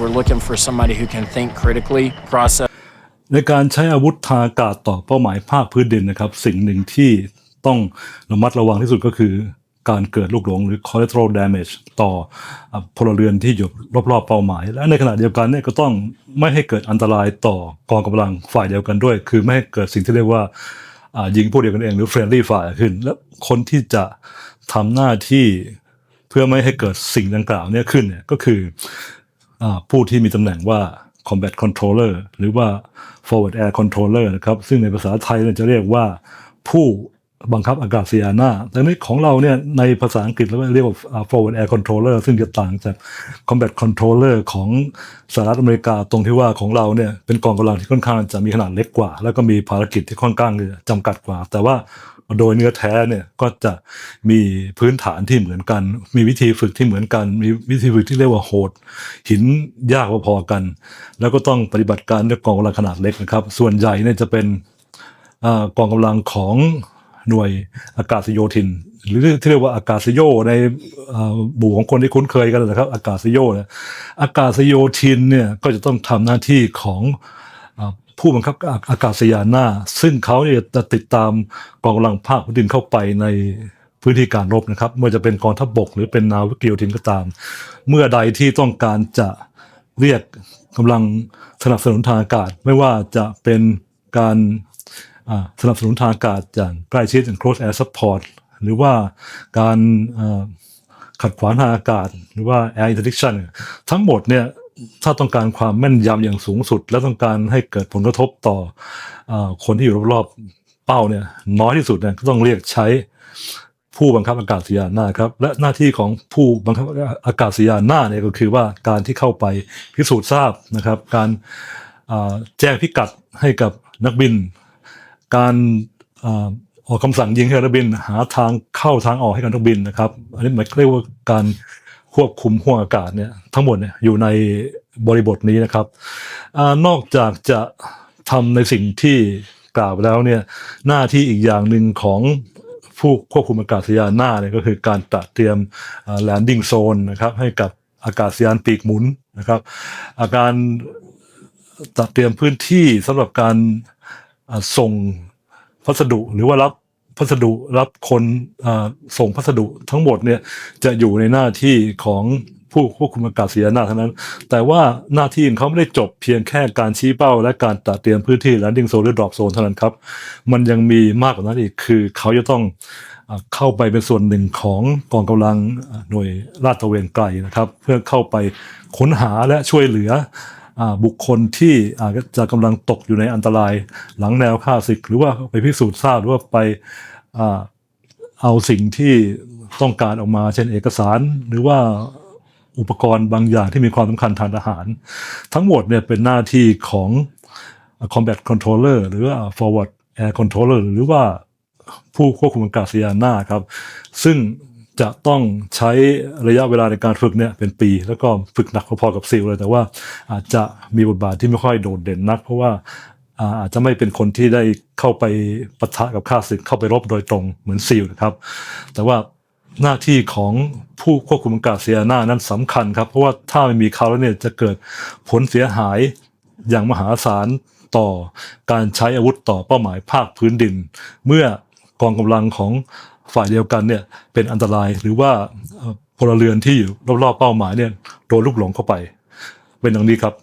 We're looking for somebody who can think critically, process ในการใช้อาวุธทางอากาศต่อเป้าหมายภาคพื้นดินนะครับ สิ่งหนึ่งที่ต้องระมัดระวังที่สุดก็คือการเกิดลูกหลงหรือ collateral damage ต่อพลเรือนที่อยู่รอบๆเป้าหมาย และในขณะเดียวกันเนี่ยก็ต้องไม่ให้เกิดอันตรายต่อกองกำลังฝ่ายเดียวกันด้วย คือไม่ให้เกิดสิ่งที่เรียกว่ายิงพวกเดียวกันเองหรือ friendly fire ขึ้น และคนที่จะทำหน้าที่เพื่อไม่ให้เกิดสิ่งดังกล่าวเนี่ยขึ้นเนี่ยก็คือ ผู้ที่มีตำแหน่งว่า combat controller หรือว่า forward air controller นะครับ ซึ่งในภาษาไทยเราจะเรียกว่าผู้ บังคับอากาศยานหน้า แต่ในของเราเนี่ยในภาษาอังกฤษเราเรียกว่า forward air controller ซึ่งจะต่างจาก combat controller ของสหรัฐอเมริกาตรงที่ว่าของเราเนี่ยเป็นกองกำลังที่ค่อนข้างจะมีขนาดเล็กกว่า แล้วก็มีภารกิจที่ค่อนข้างจะจำกัดกว่า แต่ว่าโดยเนื้อแท้เนี่ยก็จะมีพื้นฐานที่เหมือนกัน มีวิธีฝึกที่เหมือนกัน มีวิธีฝึกที่เรียกว่าโหด หินยากพอๆกัน แล้วก็ต้องปฏิบัติการด้วยกองกำลังขนาดเล็กนะครับ ส่วนใหญ่เนี่ยจะเป็นอกองกำลังของ หน่วยอากาศโยธิน หรือที่เรียกว่าอากาศโยในหมู่ของคนที่คุ้นเคยกันนะครับ อากาศโยนี่ยอากาศโยธินเนี่ยก็จะต้องทำหน้าที่ของอผู้บังคับอากาศยานหน้า ซึ่งเขาเนี่ยจะติดตามกองกำลังภาคพื้นดินเข้าไปในพื้นที่การรบนะครับไม่ว่าจะเป็นกองทัพบกหรือเป็นนาวิกโยธินก็ตาม เมื่อใดที่ต้องการจะเรียกกำลังสนับสนุนทางอากาศ ไม่ว่าจะเป็นการ สนับสนุนทางอากาศอย่างใกล้ชิดอย่าง close air support หรือว่าการขัดขวางทางอากาศ หรือว่า air interdiction ทั้งหมดเนี่ยถ้าต้องการความแม่นยำอย่างสูงสุด และต้องการให้เกิดผลกระทบต่ออคนที่อยู่รอบๆเป้าเนี่ยน้อยที่สุดเนี่ยก็ต้องเรียกใช้ผู้บังคับอากาศยานหน้าครับ และหน้าที่ของผู้บังคับอากาศยานหน้าเนี่ยก็คือว่าการที่เข้าไปพิสูจน์ทราบนะครับ การแจ้งพิกัดให้กับนักบิน การออกคำสั่งยิงให้กับนักบิน หาทางเข้าทางออกให้กับนักบินนะครับ อันนี้หมายเรียกว่าการควบคุมห้วงอากาศเนี่ยทั้งหมดเนี่ยอยู่ในบริบทนี้นะครับอนอกจากจะทำในสิ่งที่กล่าวไปแล้วเนี่ยหน้าที่อีกอย่างหนึ่งของผู้ควบคุมอากาศยานหน้าเนี่ยก็คือการตระเตรียมแลนดิ้งโซนนะครับให้กับอากาศยานปีกหมุนนะครับ อาการจัดเตรียมพื้นที่สำหรับการส่ง พัสดุหรือว่ารับพัสดุรับคนส่งพัสดุทั้งหมดเนี่ยจะอยู่ในหน้าที่ของผู้ควบคุมอากาศยานหน้าเท่านั้น แต่ว่าหน้าที่ของเขาไม่ได้จบเพียงแค่การชี้เป้า และการตัดเตรียมพื้นที่ landing zone หรือ drop zone เท่านั้นครับ มันยังมีมากกว่านั้นอีก คือเขาจะต้องอเข้าไปเป็นส่วนหนึ่งของกองกำลังหน่วยลาดตระเวนไกลนะครับ เพื่อเข้าไปค้นหาและช่วยเหลือ บุคคลที่จะกำลังตกอยู่ในอันตรายหลังแนวฆ่าศึก หรือว่าไปพิสูจน์ทราบหรือว่าไปเอาสิ่งที่ต้องการออกมาเช่นเอกสาร หรือว่าอุปกรณ์บางอย่างที่มีความสำคัญทางทหาร ทั้งหมดเนี่ยเป็นหน้าที่ของ combat controller หรือว่า forward air controller หรือว่าผู้ควบคุมอากาศยานหน้าครับ ซึ่ง จะต้องใช้ระยะเวลาในการฝึกเนี่ยเป็นปี แล้วก็ฝึกหนักพอๆกับซิลเลย แต่ว่าอาจจะมีบทบาทที่ไม่ค่อยโดดเด่นนัก เพราะว่าอาจจะไม่เป็นคนที่ได้เข้าไปปะทะกับข้าศึกเข้าไปรบโดยตรงเหมือนซิลนะครับ แต่ว่าหน้าที่ของผู้ควบคุมอากาศยานหน้านั้นสำคัญครับ เพราะว่าถ้าไม่มีเขาแล้วเนี่ยจะเกิดผลเสียหายอย่างมหาศาลต่อการใช้อาวุธต่อเป้าหมายภาคพื้นดิน เมื่อกองกำลังของ ฝ่ายเดียวกันเนี่ยเป็นอันตรายหรือว่าพลเรือนที่อยู่รอบๆเป้าหมายเนี่ยโดนลูกหลงเข้าไป เป็นอย่างนี้ครับ